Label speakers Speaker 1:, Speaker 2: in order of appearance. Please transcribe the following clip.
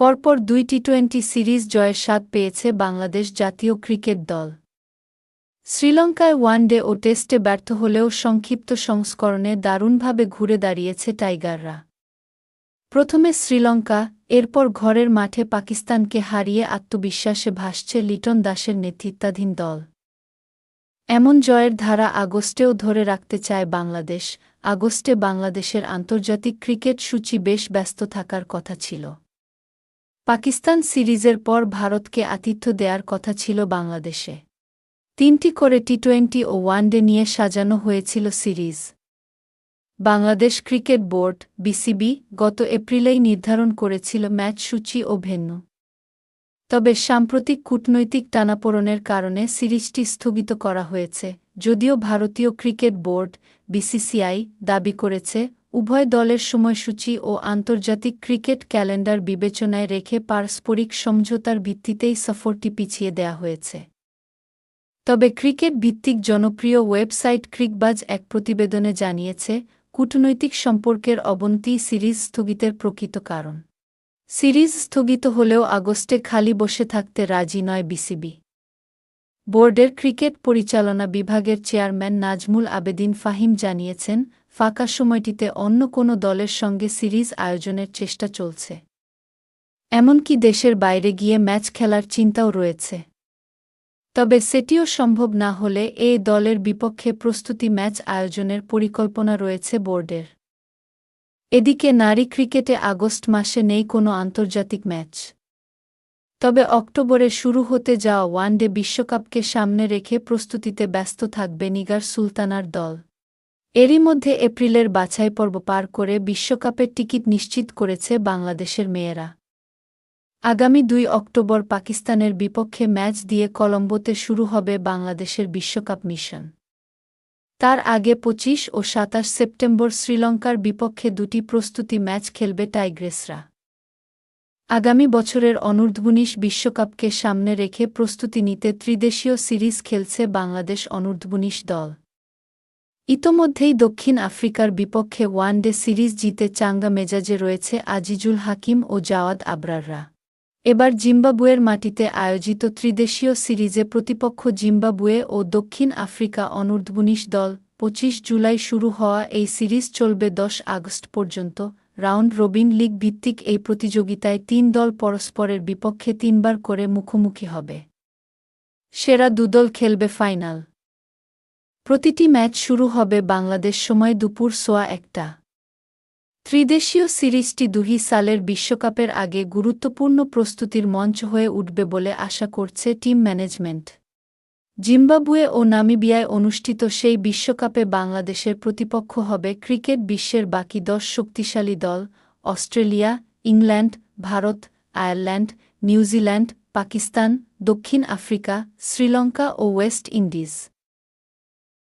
Speaker 1: পরপর দুই T twenty series জয়ের স্বাদ পেয়েছে বাংলাদেশ জাতীয় ক্রিকেট দল। শ্রীলঙ্কায় ওয়ানডে ও টেস্টে ব্যর্থ হলেও সংক্ষিপ্ত সংস্করণে দারুণভাবে ঘুরে দাঁড়িয়েছে টাইগাররা। প্রথমে শ্রীলঙ্কা, এরপর ঘরের মাঠে পাকিস্তানকে হারিয়ে আত্মবিশ্বাসে ভাসছে লিটন দাসের নেতৃত্বাধীন দল। এমন জয়ের ধারা আগস্টেও ধরে রাখতে চায় বাংলাদেশ। আগস্টে বাংলাদেশের আন্তর্জাতিক ক্রিকেট সূচি বেশ ব্যস্ত থাকার কথা ছিল। পাকিস্তান সিরিজের পর ভারতকে আতিথ্য দেয়ার কথা ছিল বাংলাদেশে। তিনটি করে টি টোয়েন্টি ও ওয়ানডে নিয়ে সাজানো হয়েছিল series. Bangladesh cricket board, BCB, গত এপ্রিলেই নির্ধারণ করেছিল ম্যাচ সূচি ও ভেন্যু। তবে সাম্প্রতিক কূটনৈতিক টানাপোড়নের কারণে সিরিজটি স্থগিত করা হয়েছে, যদিও ভারতীয় ক্রিকেট বোর্ড, বিসিসিআই, দাবি করেছে উভয় দলের সময়সূচি ও আন্তর্জাতিক ক্রিকেট ক্যালেন্ডার বিবেচনায় রেখে পারস্পরিক সমঝোতার ভিত্তিতেই সফরটি পিছিয়ে দেয়া হয়েছে। তবে ক্রিকেট ভিত্তিক জনপ্রিয় ওয়েবসাইট ক্রিকবাজ এক প্রতিবেদনে জানিয়েছে, কূটনৈতিক সম্পর্কের অবনতি সিরিজ স্থগিতের প্রকৃত কারণ। সিরিজ স্থগিত হলেও আগস্টে খালি বসে থাকতে রাজি নয় বিসিবি। বোর্ডের ক্রিকেট পরিচালনা বিভাগের চেয়ারম্যান নাজমুল আবেদিন ফাহিম জানিয়েছেন ফাঁকা সময়টিতে অন্য কোনো দলের সঙ্গে সিরিজ আয়োজনের চেষ্টা চলছে। এমনকি দেশের বাইরে গিয়ে ম্যাচ খেলার চিন্তাও রয়েছে। তবে সেটিও সম্ভব না হলে এই দলের বিপক্ষে প্রস্তুতি ম্যাচ আয়োজনের পরিকল্পনা রয়েছে বোর্ডের। এদিকে নারী ক্রিকেটে আগস্ট মাসে নেই কোনো আন্তর্জাতিক ম্যাচ। তবে অক্টোবরে শুরু হতে যাওয়া ওয়ানডে বিশ্বকাপকে সামনে রেখে প্রস্তুতিতে ব্যস্ত থাকবে নিগার সুলতানার দল। এরই মধ্যে এপ্রিলের বাছাই পর্ব পার করে বিশ্বকাপের টিকিট নিশ্চিত করেছে বাংলাদেশের মেয়েরা। আগামী দুই অক্টোবর পাকিস্তানের বিপক্ষে ম্যাচ দিয়ে কলম্বোতে শুরু হবে বাংলাদেশের বিশ্বকাপ মিশন। তার আগে ২৫ ও সাতাশ সেপ্টেম্বর শ্রীলঙ্কার বিপক্ষে দুটি প্রস্তুতি ম্যাচ খেলবে টাইগ্রেসরা। আগামী বছরের অনূর্ধ্বনিশ বিশ্বকাপকে সামনে রেখে প্রস্তুতি নিতে ত্রিদেশীয় সিরিজ খেলছে বাংলাদেশ অনূর্ধ্বনিশ দল। ইতোমধ্যেই দক্ষিণ আফ্রিকার বিপক্ষে ওয়ানডে সিরিজ জিতে চাঙ্গা মেজাজে রয়েছে আজিজুল হাকিম ও জাওয়াদ আবরাররা। এবার জিম্বাবুয়ের মাটিতে আয়োজিত ত্রিদেশীয় সিরিজে প্রতিপক্ষ জিম্বাবুয়ে ও দক্ষিণ আফ্রিকা অনূর্ধ্বনিশ দল ২৫ জুলাই শুরু হওয়া এই সিরিজ চলবে দশ আগস্ট পর্যন্ত। রাউন্ড রবিন লিগ ভিত্তিক এই প্রতিযোগিতায় তিন দল পরস্পরের বিপক্ষে তিনবার করে মুখোমুখি হবে। সেরা দুদল খেলবে ফাইনাল। প্রতিটি ম্যাচ শুরু হবে বাংলাদেশ সময় দুপুর সোয়া একটা। ত্রিদেশীয় সিরিজটি দুহি সালের বিশ্বকাপের আগে গুরুত্বপূর্ণ প্রস্তুতির মঞ্চ হয়ে উঠবে বলে আশা করছে টিম ম্যানেজমেন্ট। জিম্বাবুয়ে ও নামিবিয়ায় অনুষ্ঠিত সেই বিশ্বকাপে বাংলাদেশের প্রতিপক্ষ হবে ক্রিকেট বিশ্বের বাকি দশ শক্তিশালী দল, Australia, England, Bharat, Ireland, New Zealand, Pakistan, দক্ষিণ আফ্রিকা, শ্রীলঙ্কা ও ওয়েস্ট ইন্ডিজ।